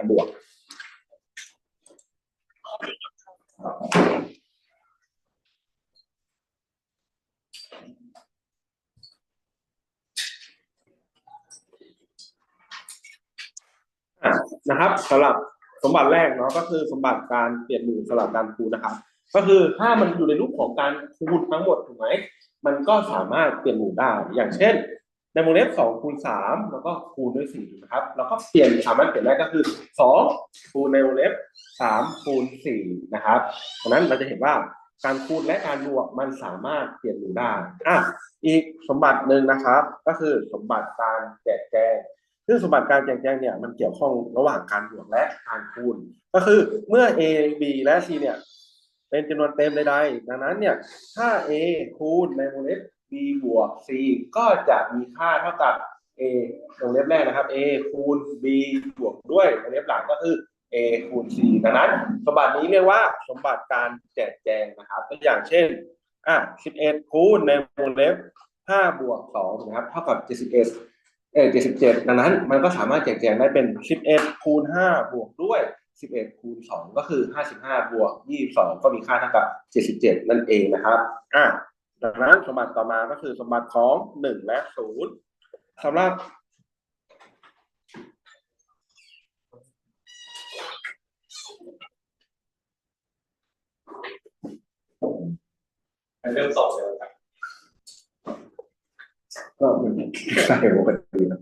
การบวกนะครับสำหรับสมบัติแรกเนาะก็คือสมบัติการเปลี่ยนหมู่สลับการคูณนะครับ ก็คือถ้ามันอยู่ในรูปของการคูณทั้งหมดถูกไหมมันก็สามารถเปลี่ยนหมู่ได้อย่างเช่น ในวงเล็บสองคูณสามแล้วก็คูณด้วยสี่นะครับ แล้วก็เปลี่ยนสามารถเปลี่ยนได้ก็คือสองคูณในวงเล็บสามคูณสี่นะครับดังนั้นเราจะเห็นว่าการคูณและการบวกมันสามารถเปลี่ยนหมู่ได้อะอีกสมบัติหนึ่งนะครับ ก็คือสมบัติการแจกแจงซึ่งสมบัติการแจกแจงเนี่ยมันเกี่ยวข้องระหว่างการบวกและการคูณ ก็คือเมื่อ a b และ c เนี่ยเป็นจำนวนเต็มใดๆดังนั้นเนี่ยถ้า a คูณในวงเล็บ b บวก c ก็จะมีค่าเท่ากับ a วงเล็บแรกนะครับ a คูณ b บวกด้วยวงเล็บหลังก็คือ a คูณ c ดังนั้น สมบัตินี้เรียกว่าสมบัติการแจกแจงนะครับตัวอย่างเช่นอะ11 คูณในวงเล็บ 5 บวก2นะครับเท่ากับ 71เออ77 ดังนั้นมันก็สามารถแจกแจงได้เป็น 11 คูณ 5 บวกด้วย 11 คูณ 2 ก็คือ 55 บวก 22 ก็มีค่าเท่ากับ 77 นั่นเองนะครับอะ ดังนั้นสมบัติต่อมาก็คือสมบัติของ1และ0สำหรับเริ่มสอบเลยครับก็มันใช่ปกตินะ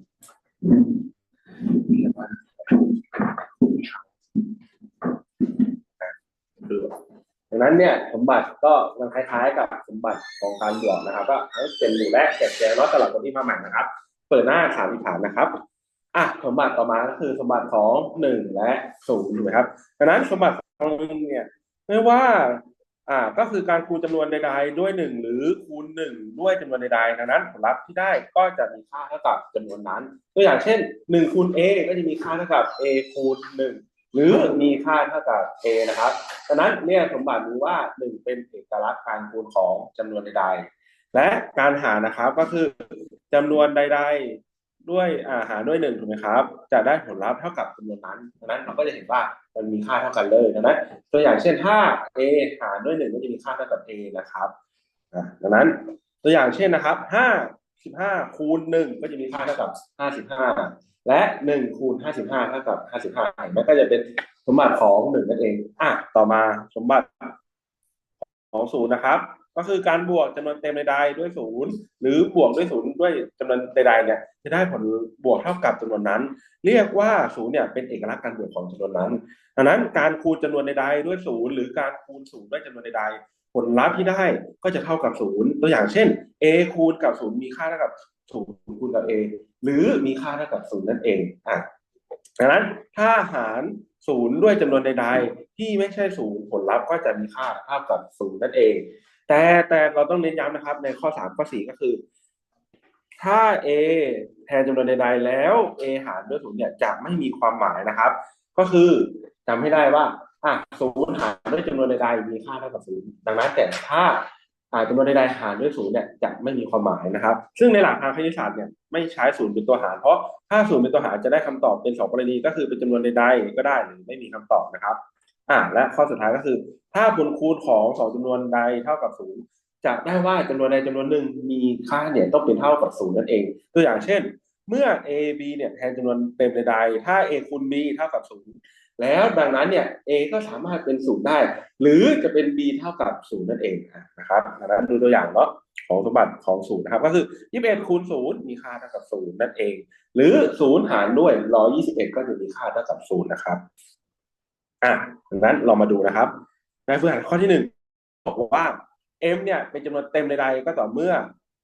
ดังนั้นเนี่ยสมบัติก็มันคล้ายๆ กับสมบัติของการบวกนะครับ ก็ให้เป็นหมู่และแจกแจงเนาะสำหรับคนที่มาใหม่นะครับ เปิดหน้าฐานที่ฐานนะครับอะสมบัติต่อมาก็คือสมบัติของหนึ่งและศูนย์ถูกไหมครับดังนั้นสมบัติของหนึ่งเนี่ยไม่ว่าอ่าก็คือการคูณจำนวนใด ๆ ด้วยหนึ่งหรือคูณหนึ่งด้วยจำนวนใดๆดังนั้นผลลัพธ์ที่ได้ก็จะมีค่าเท่ากับจำนวนนั้น ตัวอย่างเช่นหนึ่งคูณ a ก็จะมีค่าเท่ากับ a คูณหนึ่ง หรือมีค่าเท่ากับ a นะครับดังนั้นเนี่ยสมบัตินี้ว่าหนึ่งเป็นเอกลักษณ์การคูณของจำนวนใดๆ และการหานะครับก็คือจำนวนใด ๆ ด้วยอาหารด้วยหนึ่งถูกไหมครับ จะได้ผลลัพธ์เท่ากับจำนวนนั้นดังนั้นเราก็จะเห็นว่ามันมีค่าเท่ากันเลยดังนั้นตัวอย่างเช่นถ้า a หารด้วยหนึ่งก็จะมีค่าเท่ากับ a นะครับดังนั้นตัวอย่างเช่นนะครับห้า สิบห้าคูณหนึ่งก็จะมีค่าเท่ากับห้าสิบห้าและหนึ่งคูณห้าสิบห้าเท่ากับห้าสิบห้าเห็นก็จะเป็นสมบัติของหนึ่งนั่นเองอะต่อมาสมบัติของศูนย์นะครับ ก็คือการบวกจำนวนเต็มใดๆด้วยศูนย์หรือบวกด้วยศูนย์ด้วยจำนวนใดๆเนี่ยจะได้ผลบวกเท่ากับจำนวนนั้น เรียกว่าศูนย์เนี่ยเป็นเอกลักษณ์การบวกของจำนวนนั้นดังนั้นการคูณจำนวนใดๆด้วยศูนย์หรือการคูณศูนย์ด้วยจำนวนใดๆ ผลลัพธ์ที่ได้ก็จะเท่ากับศูนย์ตัวอย่างเช่น a คูณกับศูนย์มีค่าเท่ากับศูนย์คูณกับ a หรือมีค่าเท่ากับศูนย์นั่นเองอะดังนั้นถ้าหารศูนย์ด้วยจำนวนใด ๆ ที่ไม่ใช่ศูนย์ผลลัพธ์ก็จะมีค่าเท่ากับศูนย์นั่นเอง แต่แต่เราต้องเน้นย้ำนะครับ ในข้อสามข้อสี่ก็คือ ถ้า a แทนจำนวนใด ๆ แล้ว a หารด้วยศูนย์เนี่ยจะไม่มีความหมายนะครับ ก็คือจำให้ได้ว่า อะศูนย์หารด้วยจำนวนใดๆมีค่าเท่ากับศูนย์ดังนั้นแต่ถ้าอ่าจำนวนใดๆหารด้วยศูนย์เนี่ยจะไม่มีความหมายนะครับ ซึ่งในหลักทางคณิตศาสตร์เนี่ยไม่ใช้ศูนย์เป็นตัวหาร เพราะถ้าศูนย์เป็นตัวหารจะได้คำตอบเป็นสองกรณีก็คือเป็นจำนวนใดๆก็ได้หรือไม่มีคำตอบนะครับ อ่าและข้อสุดท้ายก็คือ ถ้าผลคูณของสองจำนวนใดเท่ากับศูนย์จะได้ว่าจำนวนใดจำนวนหนึ่งมีค่าเนี่ยต้องเป็นเท่ากับศูนย์นั่นเอง ตัวอย่างเช่น เมื่อ a b เนี่ยแทนจำนวนเต็มใดๆถ้า a คูณ b เท่ากับศูนย์ แล้วดังนั้นเนี่ย a ก็สามารถเป็นศูนย์ได้ หรือจะเป็น b เท่ากับศูนย์นั่นเองนะครับดังนั้นดูตัวอย่างเนาะของสมบัติของศูนย์นะครับ ก็คือ 21คูณศูนย์มีค่าเท่ากับศูนย์นั่นเอง หรือศูนย์หารด้วย 121 ก็จะมีค่าเท่ากับศูนย์นะครับอะดังนั้นเรามาดูนะครับ ในพื้นฐานข้อที่หนึ่งบอกว่า m เนี่ยเป็นจำนวนเต็มใดๆก็ต่อเมื่อ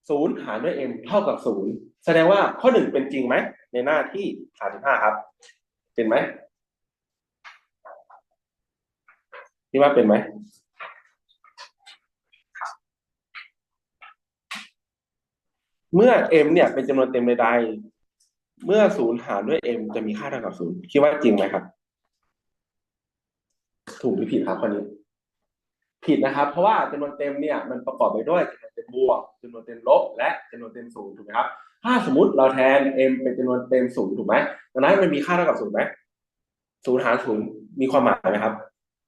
ศูนย์หารด้วย m เท่ากับศูนย์แสดงว่าข้อหนึ่งเป็นจริงไหมในหน้าที่สามสิบห้าครับ เป็นไหม ที่ว่าเป็นไหมเมื่อ m เนี่ยเป็นจำนวนเต็มใดๆเมื่อศูนย์หารด้วย m จะมีค่าเท่ากับศูนย์คิดว่าจริงไหมครับ ถูกหรือผิดครับข้อนี้ ผิดนะครับ เพราะว่าจำนวนเต็มเนี่ยมันประกอบไปด้วยจำนวนเต็มบวกจำนวนเต็มลบ และจำนวนเต็มศูนย์ถูกไหมครับ ถ้าสมมติเราแทน m เป็นจำนวนเต็มศูนย์ถูกไหมดังนั้นมันมีค่าเท่ากับศูนย์ไหมศูนย์หารศูนย์มีความหมายไหมครับ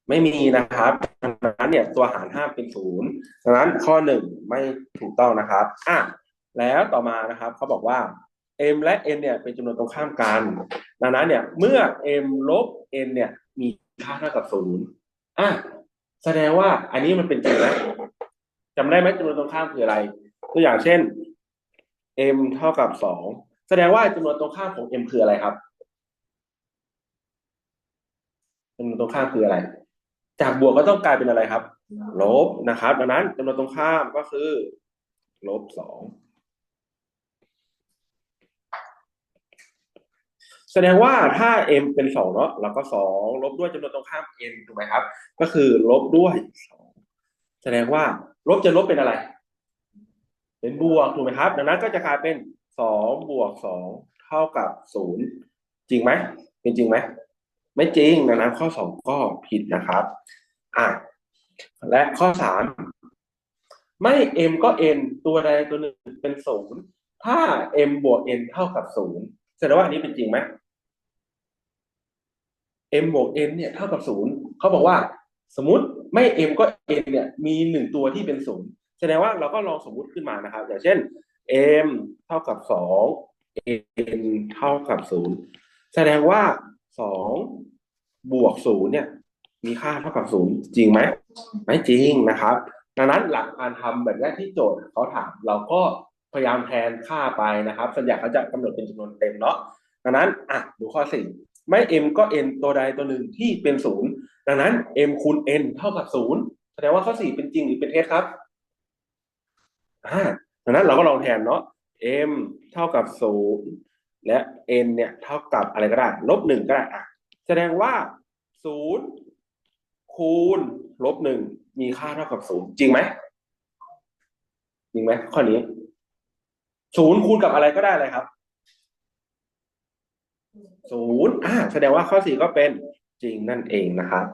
ไม่มีนะครับดังนั้นเนี่ยตัวหารห้าเป็นศูนย์ดังนั้นข้อหนึ่งไม่ถูกต้องนะครับอะแล้วต่อมานะครับเขาบอกว่า m และ n เนี่ยเป็นจำนวนตรงข้ามกัน ดังนั้นเนี่ยเมื่อ m ลบ n เนี่ยมีค่าเท่ากับศูนย์อะแสดงว่าอันนี้มันเป็นจริงนะจำได้ไหมจำนวนตรงข้ามคืออะไร ตัวอย่างเช่น m เท่ากับสองแสดงว่าจำนวนตรงข้ามของ m คืออะไรครับจำนวนตรงข้ามคืออะไร จากบวกก็ต้องกลายเป็นอะไรครับ ลบนะครับ ดังนั้นจำนวนตรงข้ามก็คือ ลบสองแสดงว่าถ้า m เป็นสองเนาะเราก็สองลบด้วยจำนวนตรงข้าม n ถูกไหมครับ ก็คือลบด้วยสองแสดงว่า ลบจะลบเป็นอะไร เป็นบวกถูกไหมครับ ดังนั้นก็จะกลายเป็นสองบวกสองเท่ากับศูนย์จริงไหมเป็นจริงไหม ไม่จริงดังนั้นข้อสองก็ผิดนะครับอะและข้อสามไม่ m ก็ n ตัวใดตัวหนึ่งเป็นศูนย์ถ้า m บวก n เท่ากับศูนย์แสดงว่าอันนี้เป็นจริงไหม m บวก n เนี่ยเท่ากับศูนย์เขาบอกว่า สมมติไม่ m ก็ n เนี่ยมีหนึ่งตัวที่เป็นศูนย์แสดงว่าเราก็ลองสมมุติขึ้นมานะครับ อย่างเช่น m เท่ากับสอง n เท่ากับศูนย์แสดงว่าสอง บวกศูนย์เนี่ย มีค่าเท่ากับศูนย์จริงไหมไม่จริงนะครับ ดังนั้นหลักการทำแบบนี้ที่โจทย์เขาถามเราก็พยายามแทนค่าไปนะครับ ส่วนใหญ่เขาจะกำหนดเป็นจำนวนเต็มเนาะดังนั้นอะดูข้อสี่ไม่ m ก็ n ตัวใดตัวหนึ่งที่เป็นศูนย์ดังนั้น m คูณ n เท่ากับศูนย์แสดงว่าข้อสี่เป็นจริงหรือเป็นเท็จครับอ่าดังนั้นเราก็ลองแทนเนาะ m เท่ากับศูนย์และ n เนี่ยเท่ากับอะไรก็ได้ลบหนึ่งก็ได้อะ แสดงว่าศูนย์คูณลบหนึ่งมีค่าเท่ากับศูนย์จริงไหมจริงไหมข้อนี้ศูนย์คูณกับอะไรก็ได้เลยครับศูนย์อ่าแสดงว่าข้อสี่ก็เป็นจริงนั่นเองนะครับ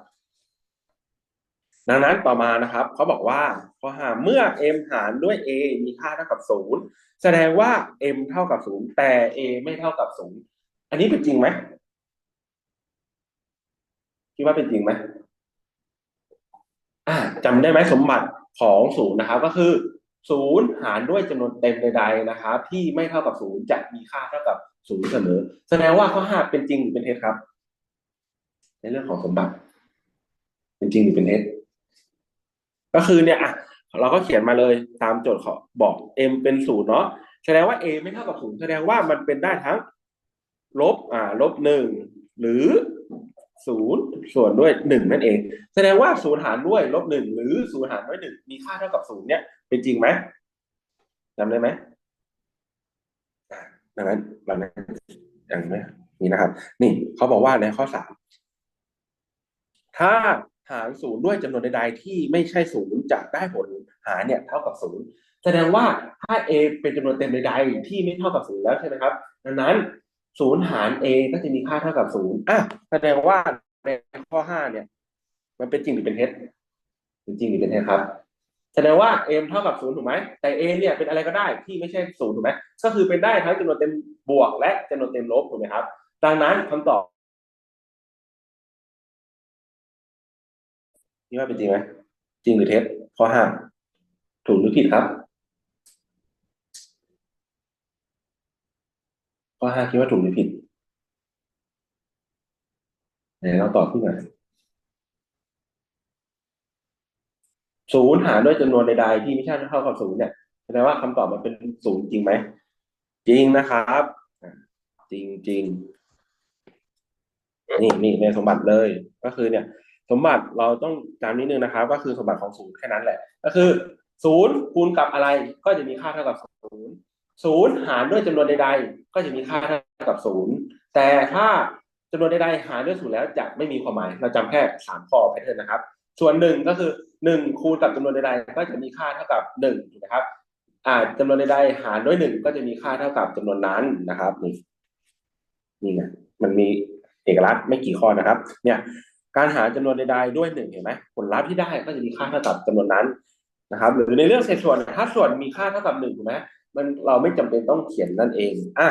ดังนั้นต่อมานะครับเขาบอกว่าข้อห้าเมื่อ m หารด้วย a มีค่าเท่ากับศูนย์แสดงว่า m เท่ากับศูนย์แต่ a ไม่เท่ากับศูนย์อันนี้เป็นจริงไหม คิดว่าเป็นจริงไหมอ่าจำได้ไหมสมบัติของศูนย์นะครับ ก็คือศูนย์หารด้วยจำนวนเต็มใดๆนะครับ ที่ไม่เท่ากับศูนย์จะมีค่าเท่ากับศูนย์เสมอ แสดงว่าข้อห้าเป็นจริงหรือเป็นเท็จครับ ในเรื่องของสมบัติ เป็นจริงหรือเป็นเท็จก็คือเนี่ยอะเราก็เขียนมาเลยตามโจทย์เขาบอก m เป็นศูนย์เนาะแสดงว่า a ไม่เท่ากับศูนย์แสดงว่ามันเป็นได้ทั้งลบอ่าลบหนึ่งหรือ ศูนย์ส่วนด้วยหนึ่งนั่นเอง แสดงว่าศูนย์หารด้วยลบหนึ่งหรือศูนย์หารด้วยหนึ่งมีค่าเท่ากับศูนย์เนี่ยเป็นจริงไหมจำได้ไหมดังนั้นเราอย่างนี้นี่นะครับ นี่เขาบอกว่าในข้อสามถ้าหารศูนย์ด้วยจำนวนใดๆที่ไม่ใช่ศูนย์จะได้ผลหารเนี่ยเท่ากับศูนย์แสดงว่าถ้า a เป็นจำนวนเต็มใดๆที่ไม่เท่ากับศูนย์แล้วใช่ไหมครับ ดังนั้น ศูนย์หาร a ก็จะมีค่าเท่ากับศูนย์อะแสดงว่าในข้อห้าเนี่ย มันเป็นจริงหรือเป็นเท็จเป็นจริงหรือเป็นเท็จครับ แสดงว่า m เท่ากับศูนย์ถูกไหมแต่ a เนี่ยเป็นอะไรก็ได้ที่ไม่ใช่ศูนย์ถูกไหมก็คือเป็นได้ทั้งจำนวนเต็มบวก และจำนวนเต็มลบถูกไหมครับ ดังนั้นคำตอบนี่ว่าเป็นจริงไหมจริงหรือเท็จข้อห้าถูกหรือผิดครับ ข้อห้าคิดว่าถูกหรือผิดไหนเราตอบขึ้นมาศูนย์หารด้วยจำนวนใดๆที่ไม่ใช่เท่ากับศูนย์เนี่ยแสดงว่าคำตอบมันเป็นศูนย์จริงไหมจริงนะครับจริงจริงนี่นี่ในสมบัติเลย ก็คือเนี่ย สมบัติเราต้องจำนิดนึงนะครับ ก็คือสมบัติของศูนย์แค่นั้นแหละ ก็คือศูนย์คูณกับอะไรก็จะมีค่าเท่ากับศูนย์ ศูนย์หารด้วยจำนวนใด ๆ ก็จะมีค่าเท่ากับศูนย์แต่ถ้าจำนวนใดๆหารด้วยศูนย์แล้วจะไม่มีความหมาย เราจำแค่สามข้อแพทเทิร์นนะครับ ส่วนหนึ่งก็คือหนึ่งคูณกับจำนวนใดๆ ก็จะมีค่าเท่ากับหนึ่งถูกไหมครับอ่าจำนวนใดๆหารด้วยหนึ่งก็จะมีค่าเท่ากับจำนวนนั้นนะครับนี่นี่ไงมันมีเอกลักษณ์ไม่กี่ข้อนะครับ เนี่ย การหารจำนวนใดๆด้วยหนึ่งเห็นไหมผลลัพธ์ที่ได้ก็จะมีค่าเท่ากับจำนวนนั้นนะครับ หรือในเรื่องเศษส่วนถ้าส่วนมีค่าเท่ากับหนึ่งถูกไหม มันเราไม่จำเป็นต้องเขียนนั่นเองอะ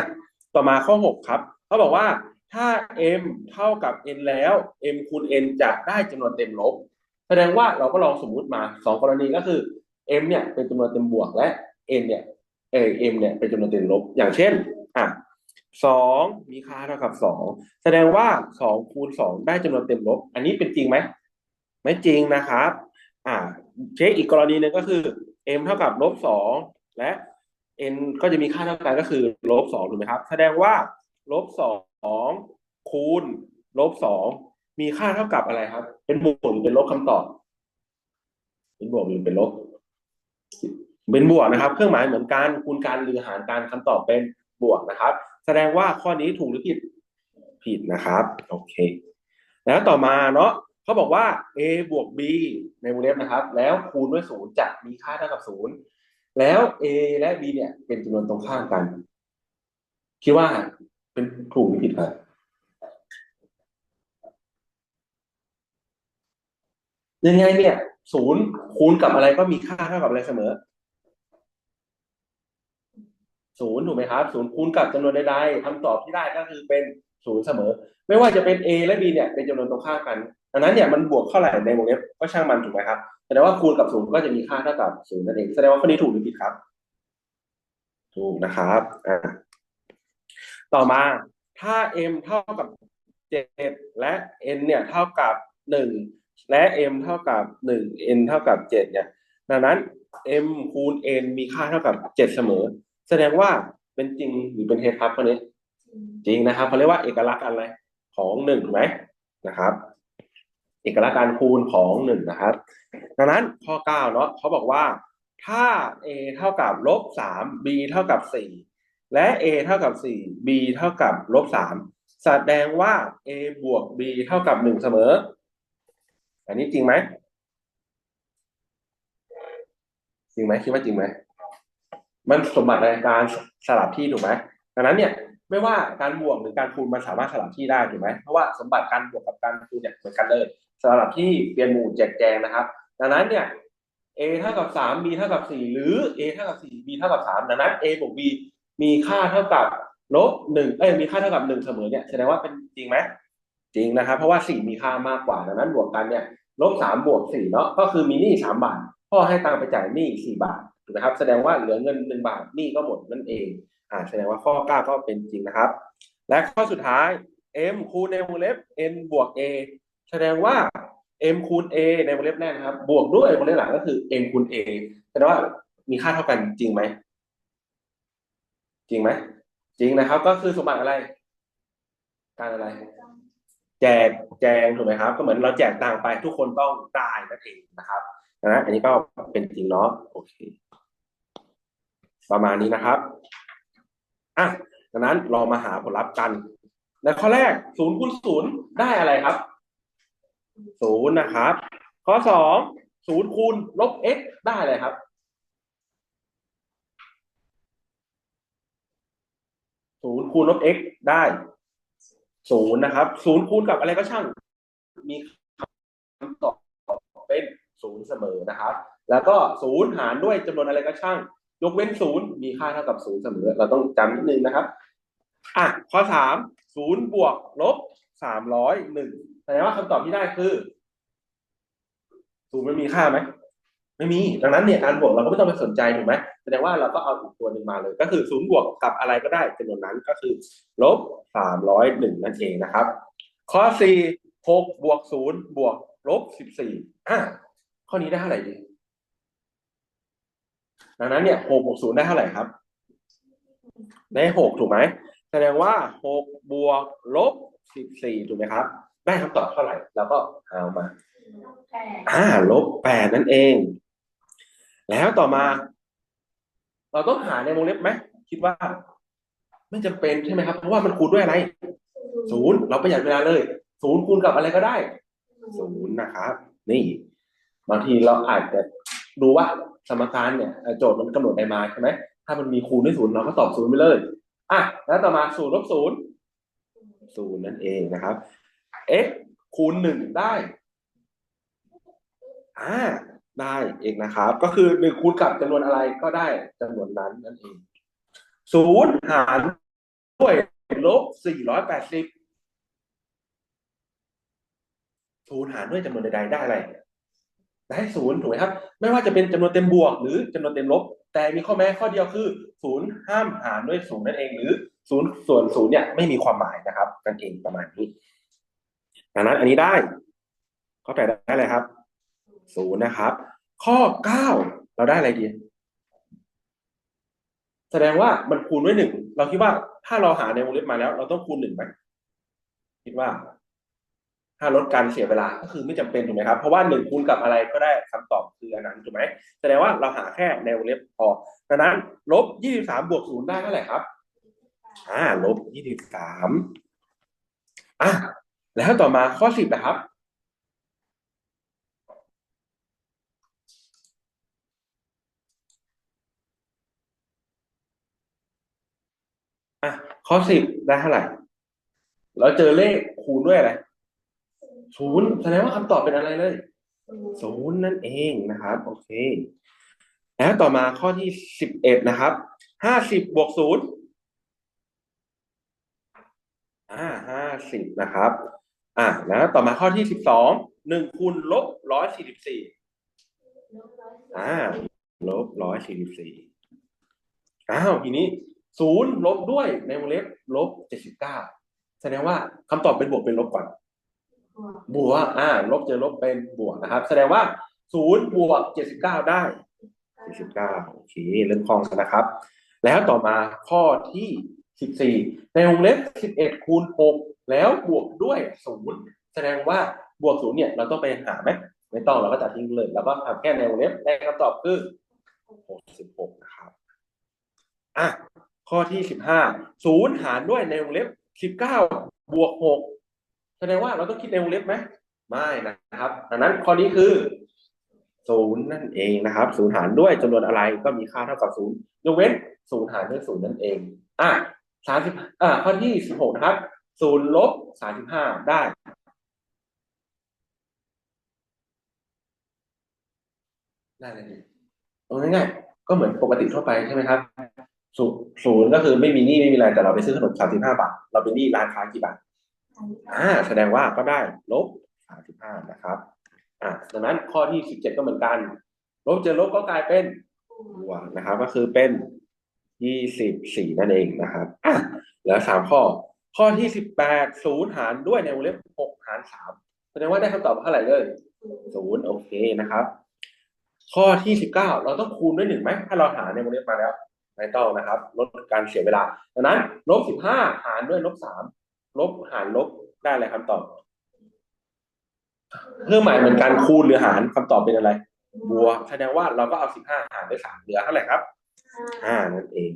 ต่อมาข้อหกครับเขาบอกว่าถ้า m เท่ากับ n แล้ว m คูณ n จะได้จำนวนเต็มลบ แสดงว่าเราก็ลองสมมุติมาสองกรณีก็คือ m เนี่ยเป็นจำนวนเต็มบวกและ n เนี่ยเออ m เนี่ยเป็นจำนวนเต็มลบ อย่างเช่นอะสองมีค่าเท่ากับสองแสดงว่าสองคูณสองได้จำนวนเต็มลบ อันนี้เป็นจริงไหมไม่จริงนะครับ อ่าเช็คอีกกรณีหนึ่งก็คือ m เท่ากับลบสองและ n ก็จะมีค่าเท่ากันก็คือลบสองถูกไหมครับ แสดงว่าลบสองคูณลบสองมีค่าเท่ากับอะไรครับ เป็นบวกหรือเป็นลบคำตอบ เป็นบวกหรือเป็นลบ เป็นบวกนะครับ เครื่องหมายเหมือนกันคูณการหรือหารการคำตอบเป็นบวกนะครับ แสดงว่าข้อนี้ถูกหรือผิดผิดนะครับ โอเค แล้วต่อมาเนาะเขาบอกว่า a บวก b ในวงเล็บนะครับ แล้วคูณด้วยศูนย์จะมีค่าเท่ากับศูนย์ แล้ว a และ b เนี่ย เป็นจำนวนตรงข้ามกัน คิดว่าเป็นถูกหรือผิดครับยังไงเนี่ยศูนย์คูณกับอะไรก็มีค่าเท่ากับอะไรเสมอศูนย์ถูกไหมครับศูนย์คูณกับจำนวนใดๆคำตอบที่ได้ก็คือเป็นศูนย์เสมอ ไม่ว่าจะเป็น a และ b เนี่ยเป็นจำนวนตรงข้ามกัน ดังนั้นเนี่ยมันบวกเท่าไหร่ในวงเล็บก็ช่างมันถูกไหมครับแสดงว่าคูณกับศูนย์ก็จะมีค่าเท่ากับศูนย์นั่นเองแสดงว่าข้อนี้ถูกหรือผิดครับ ถูกนะครับอ่าต่อมาถ้า m เท่ากับเจ็ดและ n เนี่ยเท่ากับหนึ่งและ m เท่ากับหนึ่ง n เท่ากับเจ็ดเนี่ยดังนั้น m คูณ n มีค่าเท่ากับเจ็ดเสมอ แสดงว่าเป็นจริงหรือเป็นเท็จครับข้อนี้จริงนะครับเขาเรียกว่าเอกลักษณ์อะไรของหนึ่งถูกไหมนะครับ เอกลักษณ์การคูณของหนึ่งนะครับ ดังนั้นข้อเก้าเนาะเขาบอกว่าถ้า a เท่ากับลบสาม b เท่ากับสี่และ a เท่ากับสี่ b เท่ากับลบสามแสดงว่า a บวก b เท่ากับหนึ่งเสมอ อันนี้จริงไหมจริงไหมคิดว่าจริงไหมมันสมบัติในการสลับที่ถูกไหมดังนั้นเนี่ยไม่ว่าการบวกหรือการคูณมันสามารถสลับที่ได้ถูกไหมเพราะว่าสมบัติการบวกกับการคูณเนี่ยเหมือนกันเลย สลับที่เปลี่ยนหมู่แจกแจงนะครับ ดังนั้นเนี่ย a เท่ากับสาม b เท่ากับสี่หรือ a เท่ากับสี่ b เท่ากับสามดังนั้น a บวก b มีค่าเท่ากับลบหนึ่งเอ้ยมีค่าเท่ากับหนึ่งเสมอเนี่ยแสดงว่าเป็นจริงไหมจริงนะครับ เพราะว่าสี่มีค่ามากกว่าดังนั้นบวกกันเนี่ยลบสามบวกสี่เนาะก็คือมีหนี้สามบาท พ่อให้ตังไปจ่ายหนี้สี่บาทถูกไหมครับ แสดงว่าเหลือเงินหนึ่งบาทหนี้ก็หมดนั่นเองอ่าแสดงว่าข้อเก้าก็เป็นจริงนะครับ และข้อสุดท้าย m คูณในวงเล็บ n บวก a แสดงว่า m คูณ a ในวงเล็บแรกนะครับ บวกด้วยวงเล็บหลังก็คือ m คูณ a แสดงว่ามีค่าเท่ากันจริงไหม จริงไหม จริงนะครับ ก็คือสมบัติอะไร การอะไร แจกแจงถูกไหมครับ ก็เหมือนเราแจกตังไปทุกคนต้องได้นั่นเองนะครับนะอันนี้ก็เป็นจริงเนาะโอเค ประมาณนี้นะครับอะดังนั้นเรามาหาผลลัพธ์กันในข้อแรกศูนย์คูณศูนย์ได้อะไรครับ ศูนย์นะครับ ข้อสองศูนย์คูณลบ x ได้อะไรครับศูนย์คูณลบ x ได้ศูนย์นะครับศูนย์คูณกับอะไรก็ช่าง มีคำตอบเป็นศูนย์เสมอนะครับ แล้วก็ศูนย์หารด้วยจำนวนอะไรก็ช่าง ยกเว้นศูนย์มีค่าเท่ากับศูนย์เสมอ เราต้องจำนิดนึงนะครับ อะ ข้อสามศูนย์บวกลบสามร้อยหนึ่ง ดงว่าคำตอบที่ได้คือศูนย์มันมีค่าไหมไม่มี ดังนั้นเนี่ยการบวกเราก็ไม่ต้องไปสนใจถูกไหมแสดงว่าเราก็เอาอีกตัวหนึ่งมาเลย ก็คือศูนย์บวกกับอะไรก็ได้จำนวนนั้นก็คือลบสามร้อยหนึ่งนั่นเองนะครับ ข้อสี่หกบวกศูนย์บวกลบสิบสี่อะข้อนี้ได้เท่าไหร่ดีดังนั้นเนี่ยหกบวกศูนย์ได้เท่าไหร่ครับ ได้หกถูกไหมแสดงว่าหกบวกลบสิบสี่ถูกไหมครับ ได้คำตอบเท่าไหร่แล้วก็เอามาอ่าลบแปดนั่นเอง แล้วต่อมา เราต้องหาในวงเล็บไหมคิดว่า ไม่จำเป็นใช่ไหมครับ เพราะว่ามันคูณด้วยอะไรศูนย์เราประหยัดเวลาเลยศูนย์คูณกับอะไรก็ได้ศูนย์นะครับนี่บางทีเราอาจจะดูว่าสมการเนี่ยโจทย์มันกำหนดอะไรมาใช่ไหมถ้ามันมีคูณด้วยศูนย์เราก็ตอบศูนย์ไปเลยอะแล้วต่อมาศูนย์ลบศูนย์ศูนย์นั่นเองนะครับ x คูณหนึ่งได้อ่าได้เองนะครับ ก็คือหนึ่งคูณกับจำนวนอะไรก็ได้จำนวนนั้นนั่นเองศูนย์หารด้วยลบสี่ร้อยแปดสิบศูนย์หารด้วยจำนวนใดๆได้อะไรได้ศูนย์ถูกไหมครับ ไม่ว่าจะเป็นจำนวนเต็มบวก หรือจำนวนเต็มลบ แต่มีข้อแม้ข้อเดียวคือศูนย์ห้ามหารด้วยศูนย์นั่นเอง หรือศูนย์ส่วนศูนย์เนี่ยไม่มีความหมายนะครับนั่นเองประมาณนี้ ดังนั้นอันนี้ได้ข้อแปดได้เลยครับศูนย์นะครับ ข้อเก้าเราได้อะไรดี แสดงว่ามันคูณด้วยหนึ่งเราคิดว่าถ้าเราหาในวงเล็บมาแล้ว เราต้องคูณหนึ่งไหมคิดว่า ถ้าลดการเสียเวลาก็คือไม่จำเป็นถูกไหมครับ เพราะว่าหนึ่งคูณกับอะไรก็ได้คำตอบคืออันนั้นถูกไหมแสดงว่าเราหาแค่ในวงเล็บพอดังนั้นลบยี่สิบสามบวกศูนย์ได้เท่าไหร่ครับอ่าลบยี่สิบสามอะ แล้วต่อมาข้อสิบนะครับ อะ ข้อสิบได้เท่าไหร่ เราเจอเลขคูณด้วยอะไรศูนย์แสดงว่าคำตอบเป็นอะไรเลยศูนย์นั่นเองนะครับ โอเค แล้วต่อมาข้อที่สิบเอ็ดนะครับห้าสิบบวกศูนย์อ่าห้าสิบนะครับ อ่าแล้วต่อมาข้อที่สิบสองหนึ่งคูณลบร้อยสี่สิบสี่อ่าลบร้อยสี่สิบสี่อ้าวทีนี้ศูนย์ลบด้วยในวงเล็บลบเจ็ดสิบเก้าแสดงว่าคำตอบเป็นบวกเป็นลบก่อนบวกอ่า ลบเจอลบเป็นบวกนะครับ แสดงว่าศูนย์บวกเจ็ดสิบเก้าได้เจ็ดสิบเก้าโอเคเริ่มคล่องแล้วนะครับ แล้วต่อมาข้อที่สิบสี่ในวงเล็บสิบเอ็ดคูณหก แล้วบวกด้วยศูนย์แสดงว่าบวกศูนย์เนี่ยเราต้องไปหาไหมไม่ต้องเราก็ตัดทิ้งเลย แล้วก็ทำแค่ในวงเล็บได้คำตอบคือหกสิบหกนะครับอะข้อที่สิบห้าศูนย์หารด้วยในวงเล็บสิบเก้าบวกหกแสดงว่าเราต้องคิดในวงเล็บไหมไม่นะครับดังนั้นข้อนี้คือศูนย์นั่นเองนะครับศูนย์หารด้วยจำนวนอะไรก็มีค่าเท่ากับศูนย์ยกเว้นศูนย์หารด้วยศูนย์นั่นเอง อะสามสิบอ่าข้อที่สิบหกนะครับ ศูนย์ลบสามสิบห้าได้ ได้เลยดีเอาง่ายๆก็เหมือนปกติทั่วไปใช่ไหมครับศูนย์ศูนย์ก็คือไม่มีหนี้ไม่มีอะไรแต่เราไปซื้อขนมสามสิบห้าบาทเราเป็นหนี้ร้านค้ากี่บาทอ่าแสดงว่าก็ได้ลบสามสิบห้านะครับอ่าดังนั้นข้อที่สิบเจ็ดก็เหมือนกัน ลบเจอลบก็กลายเป็นบวกนะครับ ก็คือเป็นยี่สิบสี่นั่นเองนะครับอะเหลือสามข้อ ข้อที่สิบแปดศูนย์หารด้วยในวงเล็บหกหารสามแสดงว่าได้คำตอบเท่าไหร่เลยศูนย์โอเคนะครับ ข้อที่สิบเก้าเราต้องคูณด้วยหนึ่งไหมถ้าเราหารในวงเล็บมาแล้วไม่ต้องนะครับ ลดการเสียเวลาดังนั้นลบสิบห้าหารด้วยลบสามลบหารลบได้อะไรคำตอบเครื่องหมายเหมือนกันคูณหรือหารคำตอบเป็นอะไรบวกแสดงว่าเราก็เอาสิบห้าหารด้วยสามเหลือเท่าไหร่ครับห้านั่นเอง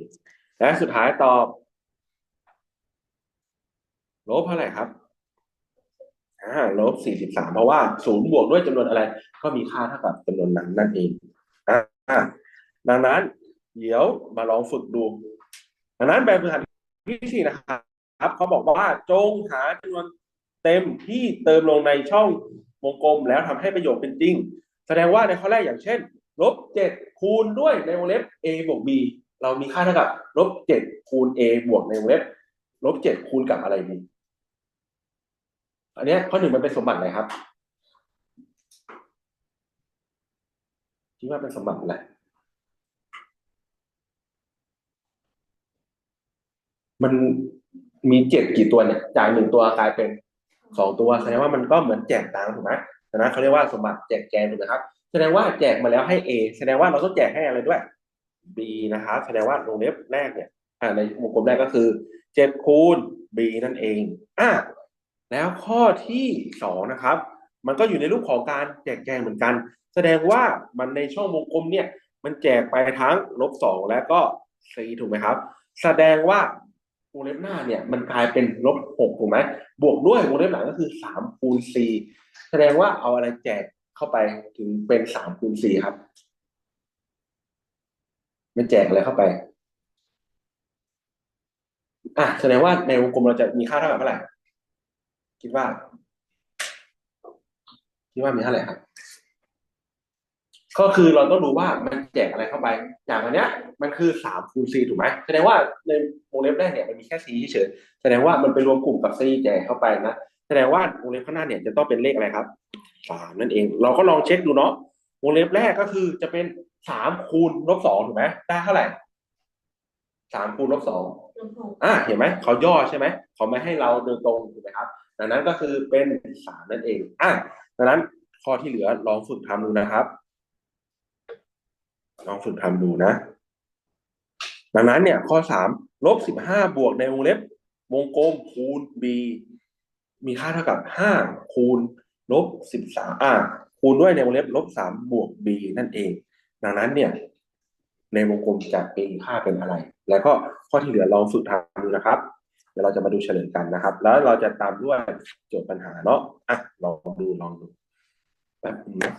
และสุดท้ายตอบ ลบเท่าไหร่ครับอ่าลบสี่สิบสามเพราะว่าศูนย์บวกด้วยจำนวนอะไร ก็มีค่าเท่ากับจำนวนนั้นนั่นเองอ่าดังนั้น เดี๋ยวมาลองฝึกดู ดังนั้นแบบฝึกหัดที่สี่นะครับเขาบอกว่าจงหาจำนวนเต็มที่เติมลงในช่องวงกลมแล้วทำให้ประโยคเป็นจริง แสดงว่าในข้อแรกอย่างเช่นลบเจ็ดคูณด้วยในวงเล็บ a บวก b เรามีค่าเท่ากับลบเจ็ดคูณ a บวกในวงเล็บลบเจ็ดคูณกับอะไรดี อันนี้ข้อหนึ่งมันเป็นสมบัติอะไรครับคิดว่าเป็นสมบัติอะไรมันมีเจ็ดกี่ตัวเนี่ยจากหนึ่งตัวกลายเป็นสองตัวแสดงว่ามันก็เหมือนแจกตังค์ถูกไหมดังนั้นเขาเรียกว่าสมบัติแจกแจงถูกไหมครับ แสดงว่าแจกมาแล้วให้ A แสดงว่าเราต้องแจกให้อะไรด้วย B นะครับแสดงว่าวงเล็บแรกเนี่ยในวงกลมแรกก็คือเจ็ดคูณ B นั่นเองอะ แล้วข้อที่สองนะครับ มันก็อยู่ในรูปของการแจกแจงเหมือนกัน แสดงว่ามันในช่องวงกลมเนี่ย มันแจกไปทั้งลบสองและก็ C ถูกไหมครับ แสดงว่าวงเล็บหน้าเนี่ยมันกลายเป็นลบหกถูกไหมบวกด้วยวงเล็บหลังก็คือสามคูณสี่แสดงว่าเอาอะไรแจกเข้าไปถึงเป็นสามคูณสี่ครับมันแจกอะไรเข้าไป อะแสดงว่าในวงกลมเราจะมีค่าเท่ากับเท่าไหร่ คิดว่า คิดว่ามีเท่าไหร่ครับ ก็คือเราต้องรู้ว่ามันแจกอะไรเข้าไป อย่างอันเนี้ย มันคือสามคูณสี่ถูกไหมแสดงว่าในวงเล็บแรกเนี่ยมันมีแค่สี่เฉยแสดงว่ามันไปรวมกลุ่มกับสี่แจกเข้าไปนะแสดงว่าวงเล็บข้างหน้าเนี่ยจะต้องเป็นเลขอะไรครับสามนั่นเอง เราก็ลองเช็คดูเนาะวงเล็บแรกก็คือจะเป็นสามคูณลบสองถูกไหมได้เท่าไหร่สามคูณลบสองลงหกอะเห็นไหมเขาย่อใช่ไหมเขาไม่ให้เราเดินตรงถูกไหมครับ ดังนั้นก็คือเป็นสามนั่นเองอะดังนั้นข้อที่เหลือลองฝึกทำดูนะครับ ลองฝึกทำดูนะ ดังนั้นเนี่ย ข้อสามลบสิบห้าบวกในวงเล็บ วงกลมคูณ b มีค่าเท่ากับห้าคูณลบสิบสามอ่าคูณด้วยในวงเล็บลบสามบวก b นั่นเอง ดังนั้นเนี่ย ในวงกลมจะเป็นค่าเป็นอะไร แล้วก็ข้อที่เหลือลองฝึกทำดูนะครับ ดี๋ยวเราจะมาดูเฉลยกันนะครับ แล้วเราจะตามด้วยโจทย์ปัญหาเนาะอะลองดูลองดูแบบนี้